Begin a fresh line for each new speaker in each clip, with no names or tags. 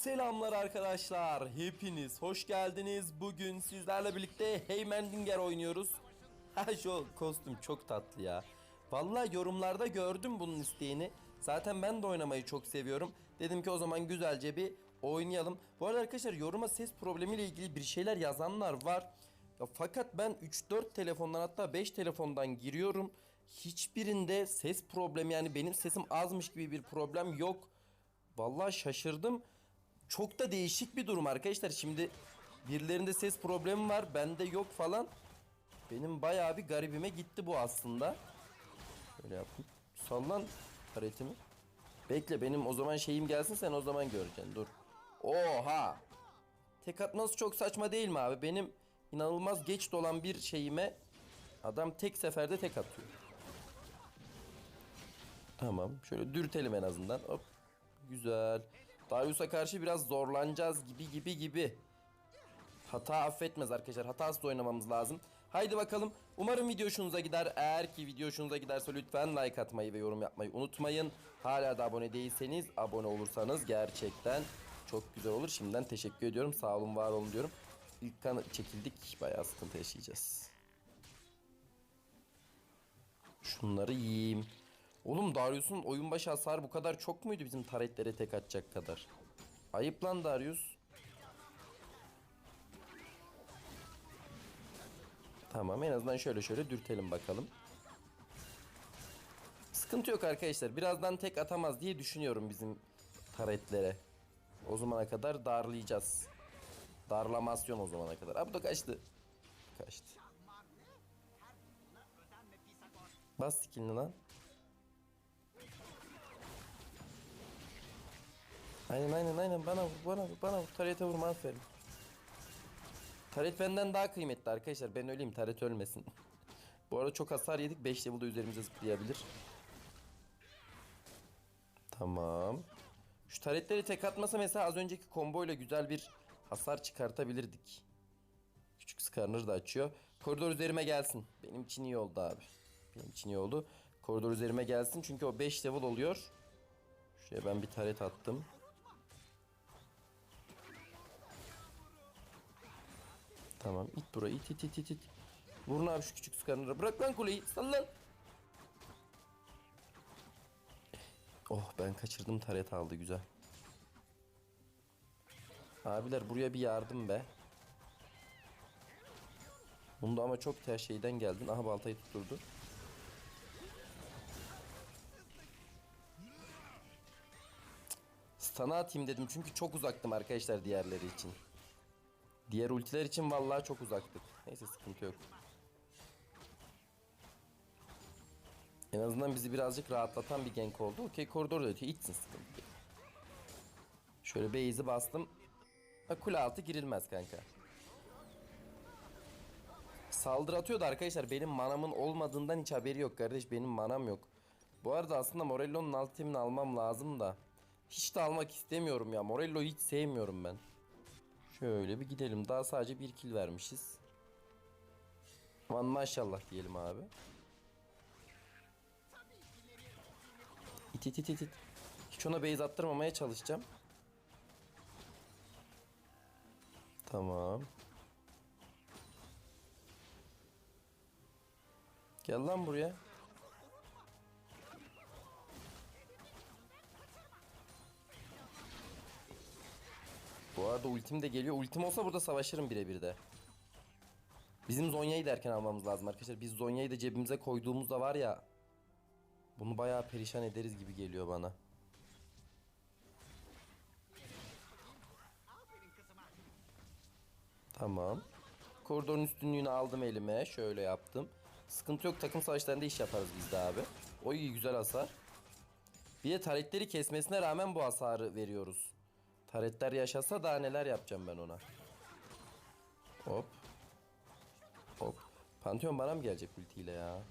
Selamlar arkadaşlar. Hepiniz hoş geldiniz. Bugün sizlerle birlikte Heymendinger oynuyoruz. Ha şu kostüm çok tatlı ya. Vallahi yorumlarda gördüm bunun isteğini. Zaten ben de oynamayı çok seviyorum. Dedim ki o zaman güzelce bir oynayalım. Bu arada arkadaşlar yoruma ses problemiyle ilgili bir şeyler yazanlar var. Ya fakat ben 3-4 telefondan hatta 5 telefondan giriyorum. Hiçbirinde ses problemi yani benim sesim azmış gibi bir problem yok. Vallahi şaşırdım. Çok da değişik bir durum arkadaşlar. Şimdi birilerinde ses problemi var, bende yok falan. Benim bayağı bir garibime gitti bu aslında. Şöyle yapayım. Sallan haretimi. Bekle benim o zaman şeyim gelsin sen o zaman göreceksin. Dur. Oha! Tek atması çok saçma değil mi abi? Benim inanılmaz geç dolan bir şeyime adam tek seferde tek atıyor. Tamam. Şöyle dürtelim en azından. Hop. Güzel. Darius'a karşı biraz zorlanacağız gibi gibi gibi. Hata affetmez arkadaşlar. Hatasız oynamamız lazım. Haydi bakalım. Umarım video hoşunuza gider. Eğer ki video hoşunuza giderse lütfen like atmayı ve yorum yapmayı unutmayın. Hala da abone değilseniz abone olursanız gerçekten çok güzel olur. Şimdiden teşekkür ediyorum. Sağ olun var olun diyorum. İlk kan çekildik. Bayağı sıkıntı yaşayacağız. Şunları yiyeyim. Oğlum Darius'un oyun başı hasarı bu kadar çok muydu bizim taretlere tek atacak kadar? Ayıp lan Darius. Tamam en azından şöyle şöyle dürtelim bakalım. Sıkıntı yok arkadaşlar. Birazdan tek atamaz diye düşünüyorum bizim taretlere. O zamana kadar darlayacağız. Darlamasyon o zamana kadar. Abi da kaçtı. Kaçtı. Bas skillini lan. Aynen aynen aynen bana bana bana vur tarete vurma aferin. Taret benden daha kıymetli arkadaşlar ben öleyim taret ölmesin. Bu arada çok hasar yedik 5 level'da üzerimize zıplayabilir. Tamam. Şu taretleri tek atmasa mesela az önceki komboyla güzel bir hasar çıkartabilirdik. Küçük skarner da açıyor. Koridor üzerime gelsin. Benim için iyi oldu abi. Benim için iyi oldu. Koridor üzerime gelsin çünkü o 5 level oluyor. Şuraya ben bir taret attım. Tamam it burayı it it it it it. Vurun abi şu küçük skarnera. Bırak lan kuleyi sal lan. Oh ben kaçırdım taret aldı güzel. Abiler buraya bir yardım be. Bunda ama çok ters şeyden geldin. Aha baltayı tutturdu. Stana atayım dedim çünkü çok uzaktım arkadaşlar diğerleri için. Diğer ultiler için vallahi çok uzaktık. Neyse sıkıntı yok. En azından bizi birazcık rahatlatan bir gank oldu. Okey koridor da ötüyor. İçsin sıkıntı. Şöyle base'i bastım. Ha, kule altı girilmez kanka. Saldırı atıyordu arkadaşlar. Benim manamın olmadığından hiç haberi yok kardeş. Benim manam yok. Bu arada aslında Morello'nun alt almam lazım da. Hiç de almak istemiyorum ya. Morello'yu hiç sevmiyorum ben. Şöyle bir gidelim. Daha sadece bir kill vermişiz. Aman maşallah diyelim abi. İt it it it. Hiç ona base attırmamaya çalışacağım. Tamam. Gel lan buraya. Bu arada ultim de geliyor. Ultim olsa burada savaşırım birebir de. Bizim Zonya'yı da erken almamız lazım arkadaşlar. Biz Zonya'yı da cebimize koyduğumuzda var ya. Bunu bayağı perişan ederiz gibi geliyor bana. Tamam. Koridorun üstünlüğünü aldım elime. Şöyle yaptım. Sıkıntı yok. Takım savaşlarında iş yaparız biz de abi. O iyi güzel hasar. Bir de taretleri kesmesine rağmen bu hasarı veriyoruz. Taretler yaşasa daha neler yapacağım ben ona. Hop. Hop. Pantheon bana mı gelecek ultiyle ya?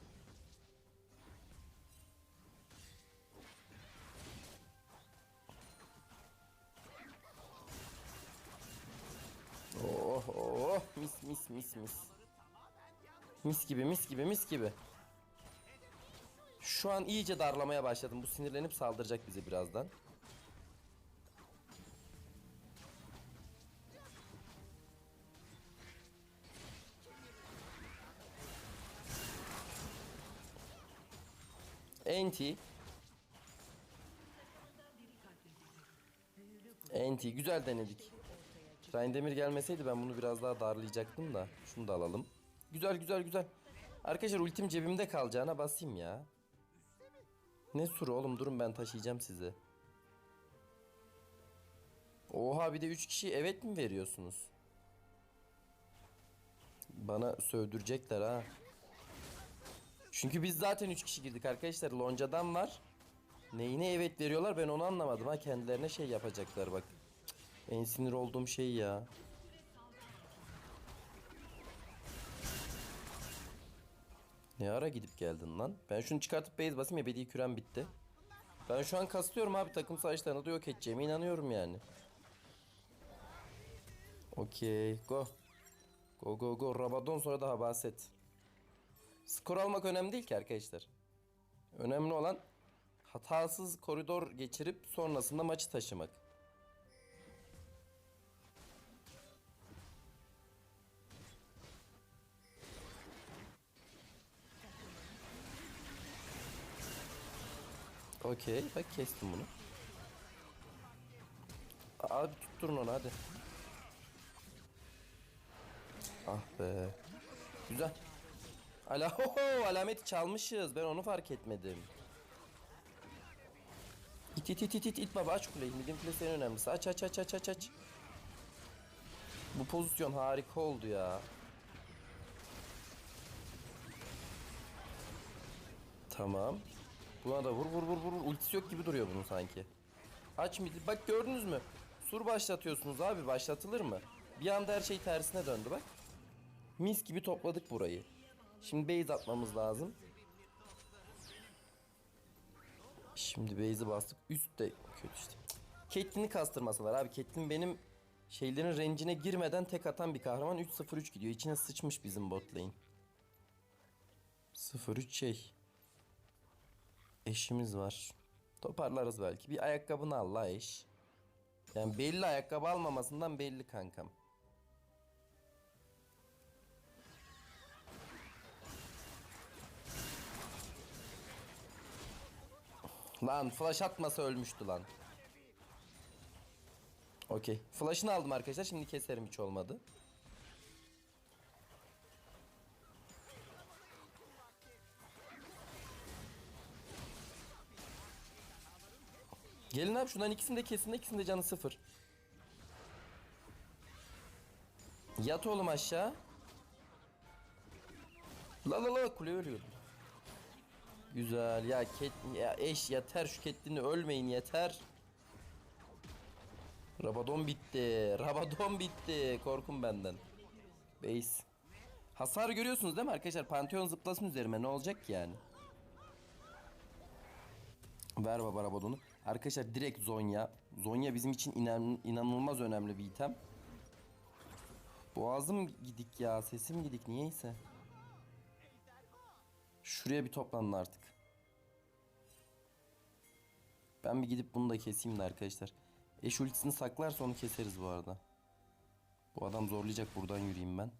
Oh oh mis mis mis mis. Mis gibi mis gibi mis gibi. Şu an iyice darlamaya başladım. Bu sinirlenip saldıracak bizi birazdan. Enti. Enti güzel denedik. Demir gelmeseydi ben bunu biraz daha darlayacaktım da. Şunu da alalım. Güzel güzel güzel. Arkadaşlar ultim cebimde kalacağına basayım ya. Ne suru oğlum durun ben taşıyacağım sizi. Oha bir de 3 kişi evet mi veriyorsunuz? Bana sövdürecekler ha. Çünkü biz zaten 3 kişi girdik arkadaşlar. Lonca'dan var. Neyine evet veriyorlar ben onu anlamadım ha. Kendilerine şey yapacaklar bak. Cık, En sinir olduğum şey ya. Ne ara gidip geldin lan? Ben şunu çıkartıp base basayım ebedi kürem bitti. Ben şu an kastıyorum abi takım savaşlarını da yok edeceğime inanıyorum yani. Okey go. Go go go Rabadon sonra da Habaset. Skor almak önemli değil ki arkadaşlar. Önemli olan hatasız koridor geçirip sonrasında maçı taşımak. Okey bak kestim bunu. Abi tutturun onu hadi. Ah be. Güzel. Ala ho ho alameti çalmışız. Ben onu fark etmedim. İt it it it it it baba aç kuleyi. Midin kulesi en önemlisi. Aç aç aç aç aç aç. Bu pozisyon harika oldu ya. Tamam. Buna da vur vur vur vur. Ultisi yok gibi duruyor bunun sanki. Aç midi. Bak gördünüz mü? Sur başlatıyorsunuz abi. Başlatılır mı? Bir anda her şey tersine döndü bak. Mis gibi topladık burayı. Şimdi base atmamız lazım. Şimdi base'i bastık. Üst de kötü işte. Caitlyn'i kastırmasalar abi. Caitlyn benim şeylerin rencine girmeden tek atan bir kahraman. 3-0-3 gidiyor. İçine sıçmış bizim bot lane. 0-3 şey. Eşimiz var. Toparlarız belki. Bir ayakkabını al la eş. Yani belli ayakkabı almamasından belli kankam. Lan flash atmasa ölmüştü lan. Okey. Flash'ını aldım arkadaşlar. Şimdi keserim hiç olmadı. Gelin abi şundan ikisini de kesin de de canı sıfır. Yat oğlum aşağı. La la la kule ölüyordum. Güzel ya ket ya eş yeter şu ketliğini ölmeyin yeter. Rabadon bitti. Rabadon bitti. Korkun benden. Base. Hasar görüyorsunuz değil mi arkadaşlar? Pantheon zıplasın üzerime ne olacak ki yani? Ver baba Rabadon'u. Arkadaşlar direkt Zonya. Zonya bizim için inan inanılmaz önemli bir item. Boğazım gidik ya. Sesim gidik niyeyse. Şuraya bir toplanın artık. Ben bir gidip bunu da keseyim de arkadaşlar. Eş ultisini saklarsa onu keseriz bu arada. Bu adam zorlayacak buradan yürüyeyim ben.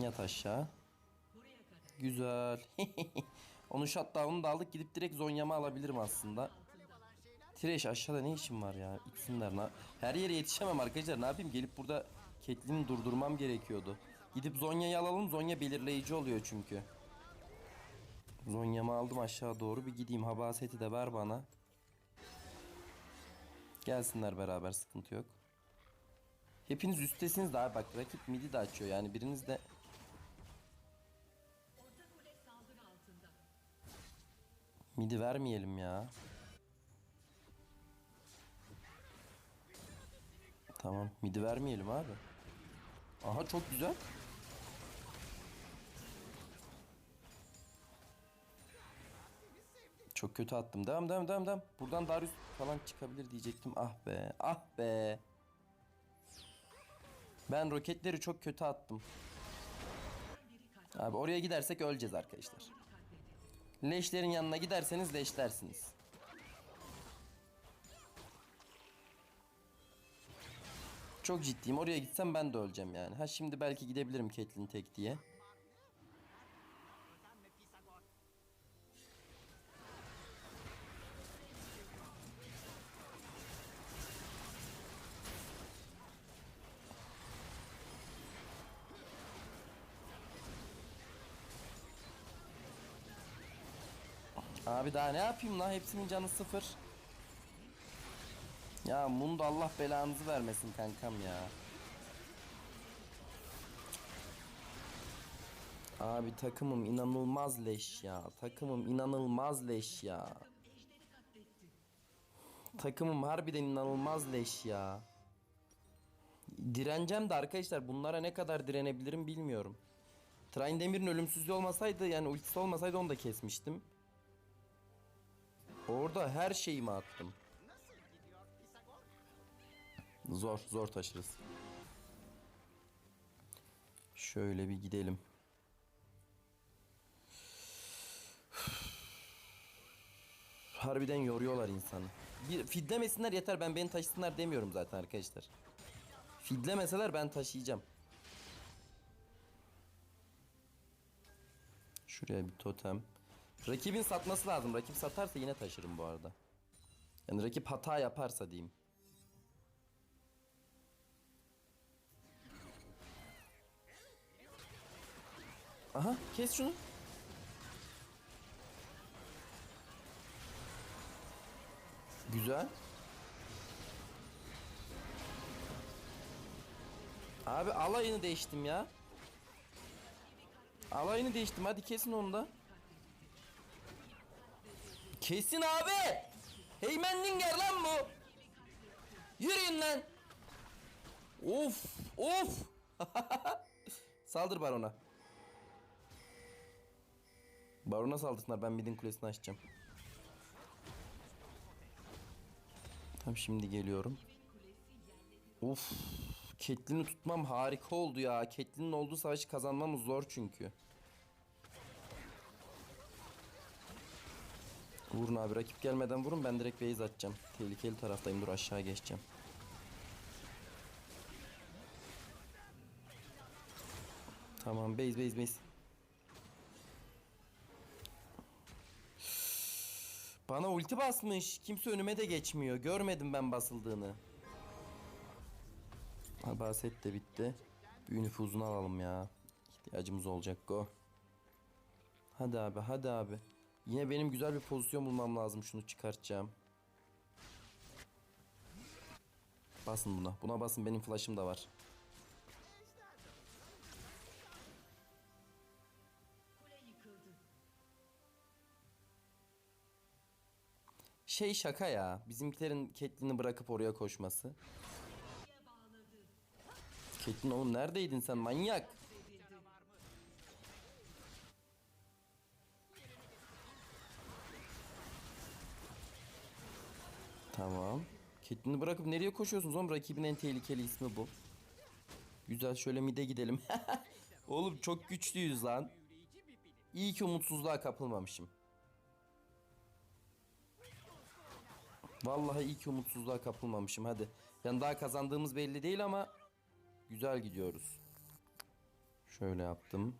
Yat aşağı. Güzel. Onun shutdown'unu da aldık. Gidip direkt Zonya'mı alabilirim aslında. Trash aşağıda ne işim var ya? İksinler. Her yere yetişemem arkadaşlar. Ne yapayım? Gelip burada Catelyn'i durdurmam gerekiyordu. Gidip Zonya'yı alalım. Zonya belirleyici oluyor çünkü. Zonya'mı aldım aşağı doğru. Bir gideyim. Habaseti de ver bana. Gelsinler beraber. Sıkıntı yok. Hepiniz üsttesiniz daha bak rakip midi de açıyor yani biriniz de Midi vermeyelim ya. Tamam midi vermeyelim abi. Aha çok güzel. Çok kötü attım. Devam devam devam devam. Buradan Darius falan çıkabilir diyecektim. Ah be. Ah be. Ben roketleri çok kötü attım. Abi oraya gidersek öleceğiz arkadaşlar. Leşlerin yanına giderseniz leşlersiniz. Çok ciddiyim. Oraya gitsem ben de öleceğim yani. Ha şimdi belki gidebilirim Caitlyn tek diye. Abi daha ne yapayım lan? Hepsinin canı sıfır. Ya Mundo Allah belanızı vermesin kankam ya. Abi takımım inanılmaz leş ya. Takımım inanılmaz leş ya. Takımım harbiden inanılmaz leş ya. Direneceğim de arkadaşlar bunlara ne kadar direnebilirim bilmiyorum. Train Demir'in ölümsüzlüğü olmasaydı yani ultisi olmasaydı onu da kesmiştim. Orada her şeyimi attım. Zor, zor taşırız. Şöyle bir gidelim. Harbiden yoruyorlar insanı. Bir fidlemesinler yeter ben beni taşısınlar demiyorum zaten arkadaşlar. Fidlemeseler ben taşıyacağım. Şuraya bir totem. Rakibin satması lazım. Rakip satarsa yine taşırım bu arada. Yani rakip hata yaparsa diyeyim. Aha kes şunu. Güzel. Abi alayını değiştim ya. Alayını değiştim hadi kesin onu da. Kesin abi. Heymendinger lan bu. Yürüyün lan. Of of. Saldır barona. Barona saldırsınlar ben midin kulesini açacağım. Tam şimdi geliyorum. Of. Caitlyn'i tutmam harika oldu ya. Caitlyn'in olduğu savaşı kazanmamız zor çünkü. Vurun abi rakip gelmeden vurun ben direkt base atacağım. Tehlikeli taraftayım dur aşağı geçeceğim. Tamam base base base. Bana ulti basmış. Kimse önüme de geçmiyor. Görmedim ben basıldığını. Abaset de bitti. Büyü nüfuzunu alalım ya. İhtiyacımız olacak go. Hadi abi hadi abi. Yine benim güzel bir pozisyon bulmam lazım. Şunu çıkartacağım. Basın buna. Buna basın benim flash'ım da var. Şey şaka ya. Bizimkilerin Caitlyn'i bırakıp oraya koşması. Caitlyn oğlum neredeydin sen manyak? Tamam. Caitlyn'i bırakıp nereye koşuyorsunuz oğlum? Rakibin en tehlikeli ismi bu. Güzel şöyle mide gidelim. oğlum çok güçlüyüz lan. İyi ki umutsuzluğa kapılmamışım. Vallahi iyi ki umutsuzluğa kapılmamışım hadi. Yani daha kazandığımız belli değil ama güzel gidiyoruz. Şöyle yaptım.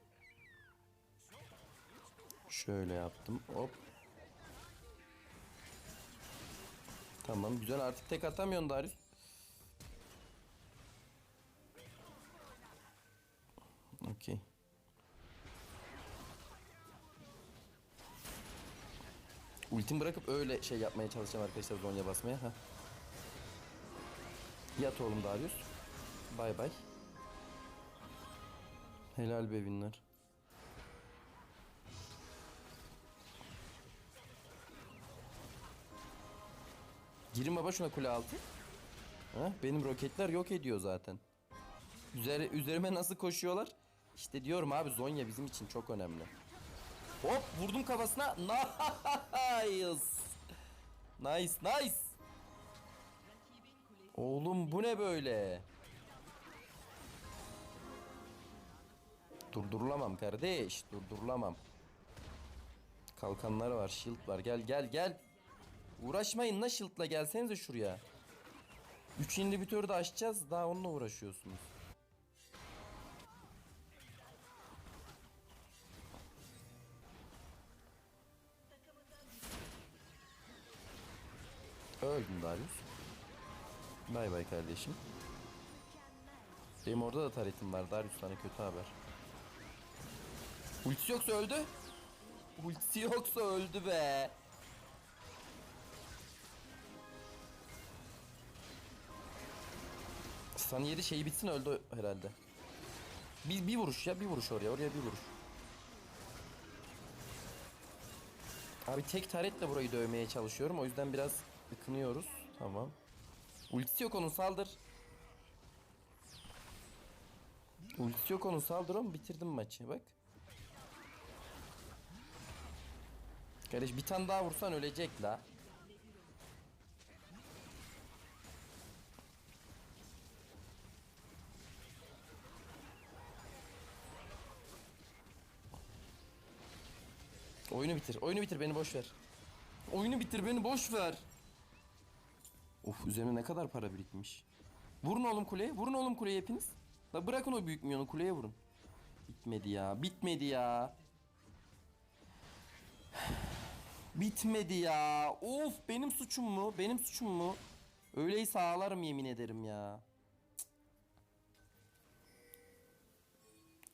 Şöyle yaptım. Hop. Tamam güzel artık tek atamıyorsun Darius. Okey. Ultim bırakıp öyle şey yapmaya çalışacağım arkadaşlar Zonya basmaya. Heh. Yat oğlum Darius. Bay bay. Helal be winner. Girin baba şuna kule altı. Ha, benim roketler yok ediyor zaten. Üzeri, üzerime nasıl koşuyorlar? İşte diyorum abi Zonya bizim için çok önemli. Hop vurdum kafasına. Nice. Nice nice. Oğlum bu ne böyle? Durdurulamam kardeş. Durdurulamam. Kalkanları var. Shield var. Gel gel gel. Uğraşmayın la shield'la gelsenize şuraya. Üç inhibitörü de açacağız. Daha onunla uğraşıyorsunuz. Öldün Darius. Bay bay kardeşim. Benim orada da taretim var. Darius sana kötü haber. Ultisi yoksa öldü. Ultisi yoksa öldü be. Sana yedi şeyi bitsin öldü herhalde. Bir, bir vuruş ya bir vuruş oraya oraya bir vuruş. Abi tek taretle burayı dövmeye çalışıyorum o yüzden biraz ıkınıyoruz. Tamam. Ultisi yok onun saldır. Ultisi yok onun saldır oğlum bitirdim maçı bak. Kardeş bir tane daha vursan ölecek la. Oyunu bitir. Oyunu bitir beni boş ver. Oyunu bitir beni boş ver. Of üzerine ne kadar para birikmiş. Vurun oğlum kuleye. Vurun oğlum kuleye hepiniz. La bırakın o büyük minyonu kuleye vurun. Bitmedi ya. Bitmedi ya. Bitmedi ya. Of benim suçum mu? Benim suçum mu? Öyleyse ağlarım yemin ederim ya.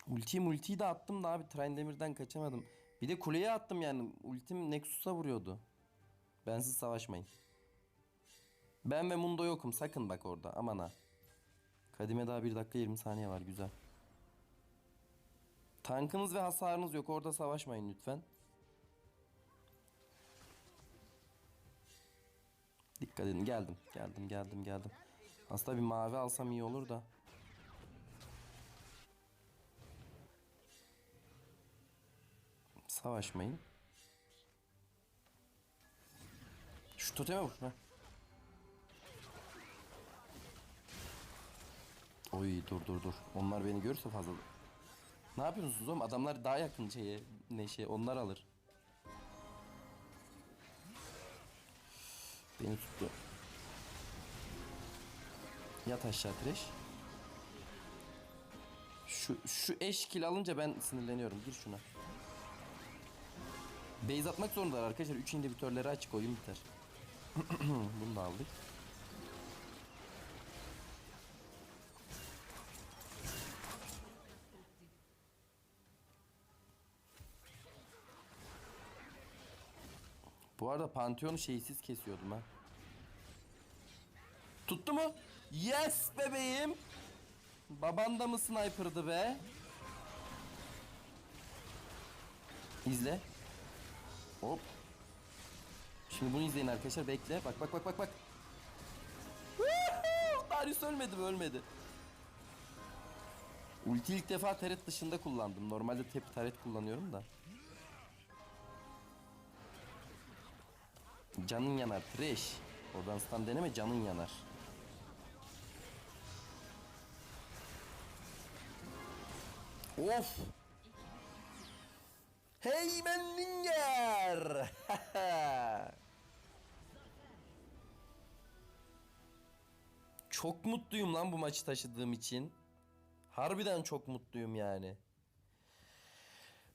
Ultiyi multiyi de attım da abi Trindemir'den kaçamadım. Bir de kuleye attım yani. Ultim Nexus'a vuruyordu. Bensiz savaşmayın. Ben ve Mundo yokum. Sakın bak orada. Aman ha. Kadime daha 1 dakika 20 saniye var. Güzel. Tankınız ve hasarınız yok. Orada savaşmayın lütfen. Dikkat edin. Geldim. Geldim. Geldim. Geldim. Aslında bir mavi alsam iyi olur da. Savaşmayın. Şu toteme vur. Oy dur dur dur. Onlar beni görürse fazla. Ne yapıyorsunuz oğlum? Adamlar daha yakın şeye, ne şey, onlar alır. Beni tuttu. Yat aşağı Trash. Şu, şu eş kill alınca ben sinirleniyorum. Gir şuna. Base atmak zorundalar arkadaşlar. 3 inhibitörleri açık oyun biter. Bunu da aldık. Bu arada Pantheon'u şeysiz kesiyordum ha. Tuttu mu? Yes bebeğim. Baban da mı sniper'dı be? İzle. Hop. Şimdi bunu izleyin arkadaşlar bekle. Bak bak bak bak bak. Darius ölmedi mi ölmedi. Ulti ilk defa taret dışında kullandım. Normalde tep taret kullanıyorum da. Canın yanar trash. Oradan stun deneme canın yanar. Of. Hey Mendinger. çok mutluyum lan bu maçı taşıdığım için. Harbiden çok mutluyum yani.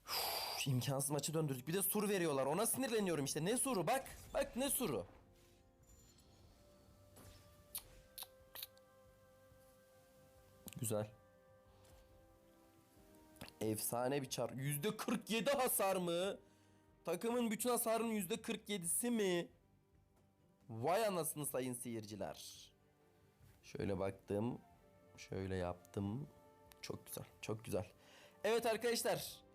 Uf, imkansız maçı döndürdük. Bir de sur veriyorlar. Ona sinirleniyorum işte. Ne suru? Bak. Bak ne suru. Güzel. Efsane bir çar. Yüzde 47 hasar mı? Takımın bütün hasarının yüzde 47'si mi? Vay anasını sayın seyirciler. Şöyle baktım. Şöyle yaptım. Çok güzel. Çok güzel. Evet arkadaşlar.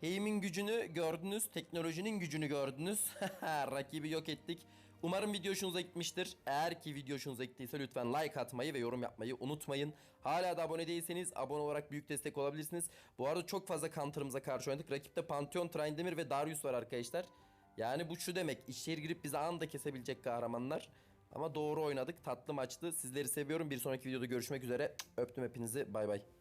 Heim'in gücünü gördünüz. Teknolojinin gücünü gördünüz. Rakibi yok ettik. Umarım video hoşunuza gitmiştir. Eğer ki video hoşunuza gittiyse lütfen like atmayı ve yorum yapmayı unutmayın. Hala da abone değilseniz abone olarak büyük destek olabilirsiniz. Bu arada çok fazla counter'ımıza karşı oynadık. Rakipte Pantheon, Tryndamere ve Darius var arkadaşlar. Yani bu şu demek. İçeri girip bizi anında kesebilecek kahramanlar. Ama doğru oynadık. Tatlı maçtı. Sizleri seviyorum. Bir sonraki videoda görüşmek üzere. Öptüm hepinizi. Bay bay.